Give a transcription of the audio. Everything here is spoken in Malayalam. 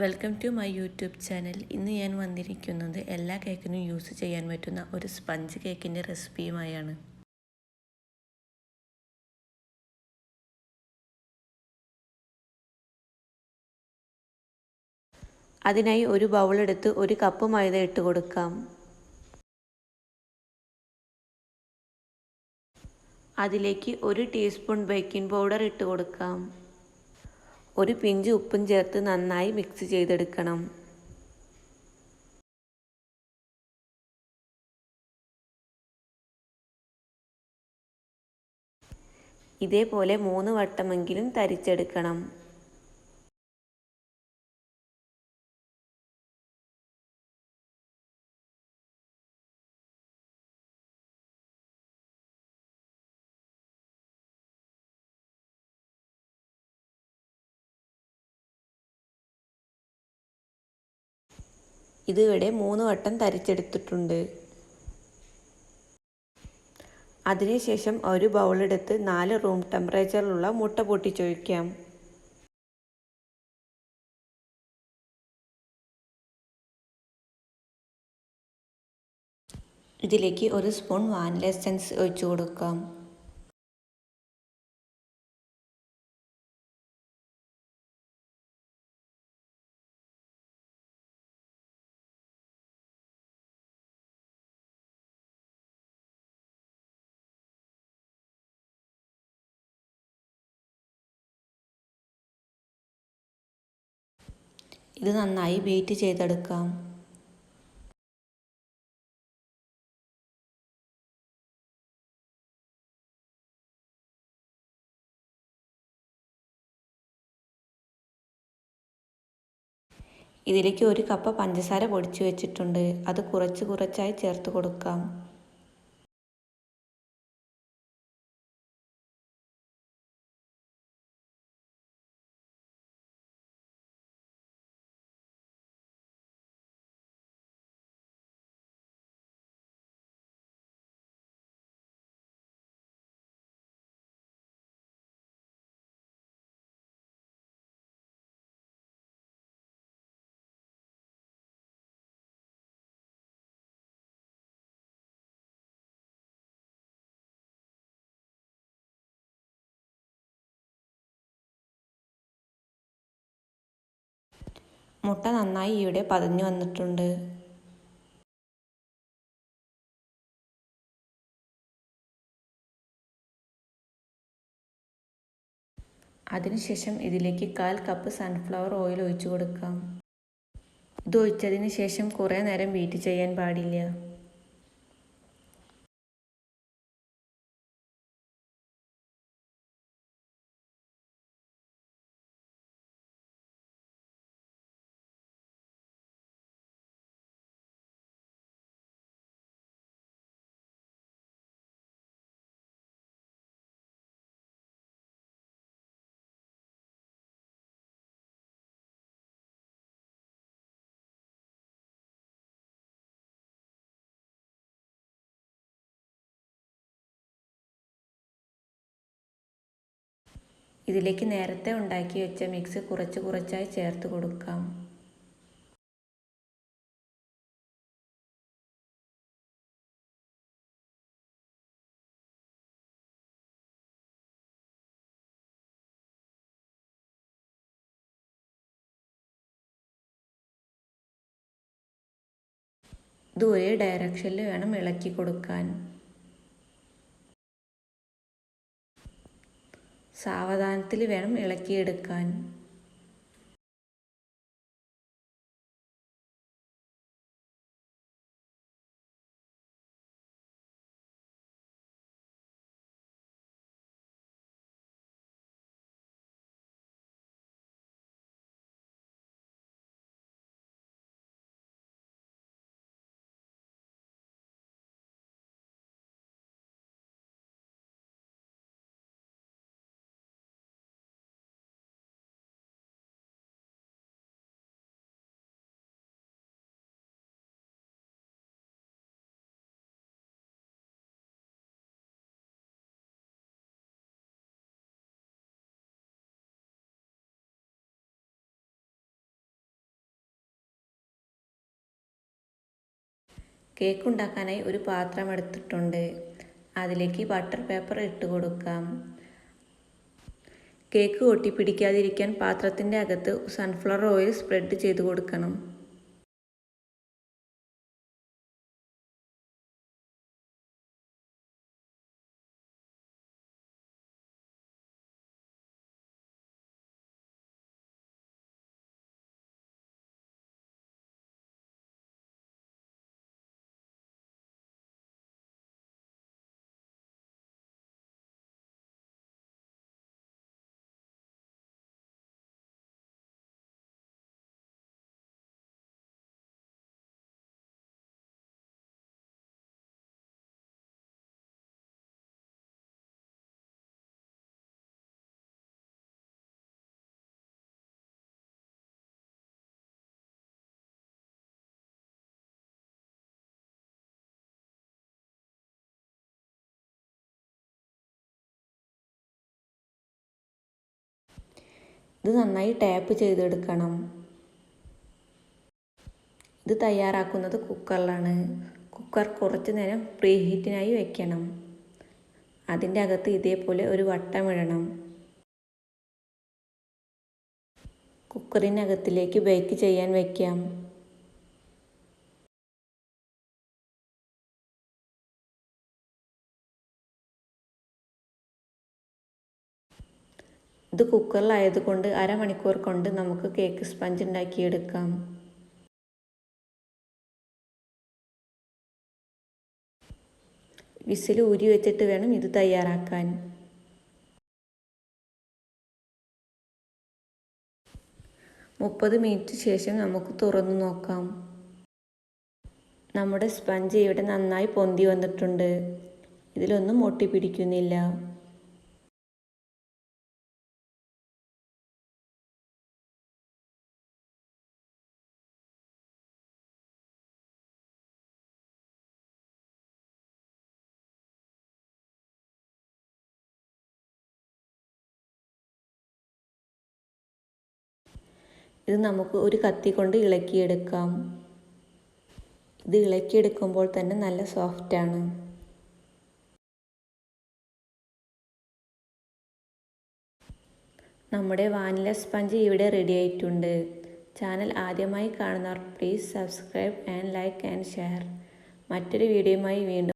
Welcome to my YouTube channel ഇന്ന് ഞാൻ വന്നിരിക്കുന്നത് എല്ലാ കേക്കിനും യൂസ് ചെയ്യാൻ പറ്റുന്ന ഒരു സ്പഞ്ച് കേക്കിന്റെ റെസിപ്പിയുമായാണ് അതിനായി ഒരു ബൗളെടുത്ത് ഒരു കപ്പ് മൈദ ഇട്ട് കൊടുക്കാം. അതിലേക്ക് ഒരു ടീസ്പൂൺ ബേക്കിംഗ് പൗഡർ ഇട്ട് കൊടുക്കാം. ഒരു പിഞ്ച് ഉപ്പും ചേർത്ത് നന്നായി മിക്സ് ചെയ്തെടുക്കണം. ഇതേപോലെ മൂന്ന് വട്ടമെങ്കിലും തരിച്ചെടുക്കണം. ഇതിവിടെ മൂന്ന് വട്ടം തരിച്ചെടുത്തിട്ടുണ്ട്. അതിനുശേഷം ഒരു ബൗളെടുത്ത് നാല് റൂം ടെമ്പറേച്ചറിലുള്ള മുട്ട പൊട്ടിച്ചൊഴിക്കാം. ഇതിലേക്ക് ഒരു സ്പൂൺ വാനില എസൻസ് ഒഴിച്ചു കൊടുക്കാം. ഇത് നന്നായി ബീറ്റ് ചെയ്തെടുക്കാം. ഇതിലേക്ക് ഒരു കപ്പ് പഞ്ചസാര പൊടിച്ചു വെച്ചിട്ടുണ്ട്. അത് കുറച്ച് കുറച്ചായി ചേർത്ത് കൊടുക്കാം. മുട്ട നന്നായി ഇവിടെ പതഞ്ഞു വന്നിട്ടുണ്ട്. അതിനുശേഷം ഇതിലേക്ക് കാൽ കപ്പ് സൺഫ്ലവർ ഓയിൽ ഒഴിച്ചു കൊടുക്കാം. ഇത് ഒഴിച്ചതിന് ശേഷം കുറേ നേരം വീറ്റ് ചെയ്യാൻ പാടില്ല. ഇതിലേക്ക് നേരത്തെ ഉണ്ടാക്കി വെച്ച മിക്സ് കുറച്ച് കുറച്ചായി ചേർത്ത് കൊടുക്കാം. ഒരേ ഡയറക്ഷനിൽ വേണം ഇളക്കി കൊടുക്കാൻ. സാവധാനത്തിൽ വേണം ഇളക്കിയെടുക്കാൻ. കേക്ക് ഉണ്ടാക്കാനായി ഒരു പാത്രം എടുത്തിട്ടുണ്ട്. അതിലേക്ക് ബട്ടർ പേപ്പർ ഇട്ട് കൊടുക്കാം. കേക്ക് ഒട്ടിപ്പിടിക്കാതിരിക്കാൻ പാത്രത്തിന്റെ അകത്ത് സൺഫ്ലവർ ഓയിൽ സ്പ്രെഡ് ചെയ്ത് കൊടുക്കണം. ഇത് നന്നായി ടാപ്പ് ചെയ്തെടുക്കണം. ഇത് തയ്യാറാക്കുന്നത് കുക്കറിലാണ്. കുക്കർ കുറച്ച് നേരം പ്രീ ഹീറ്റിനായി വെക്കണം. അതിന്റെ അകത്ത് ഇതേപോലെ ഒരു വട്ടം ഇടണം. കുക്കറിനകത്തിലേക്ക് ബേക്ക് ചെയ്യാൻ വയ്ക്കാം ഇത് കുക്കറിലായതുകൊണ്ട് അരമണിക്കൂർ കൊണ്ട് നമുക്ക് കേക്ക് സ്പഞ്ച് ഉണ്ടാക്കിയെടുക്കാം വിസിൽ ഊരി വെച്ചിട്ട് വേണം ഇത് തയ്യാറാക്കാൻ. മുപ്പത് മിനിറ്റ് ശേഷം നമുക്ക് തുറന്നു നോക്കാം. നമ്മുടെ സ്പഞ്ച് ഇവിടെ നന്നായി പൊന്തി വന്നിട്ടുണ്ട്. ഇതിലൊന്നും ഒട്ടി പിടിക്കുന്നില്ല ഇത് നമുക്ക് ഒരു കത്തി കൊണ്ട് ഇളക്കിയെടുക്കാം. ഇത് ഇളക്കിയെടുക്കുമ്പോൾ തന്നെ നല്ല സോഫ്റ്റാണ് നമ്മുടെ വാനില സ്പഞ്ച് ഇവിടെ റെഡി ആയിട്ടുണ്ട്. ചാനൽ ആദ്യമായി കാണുന്നവർ please subscribe and like and share മറ്റൊരു വീഡിയോയുമായി വീണ്ടും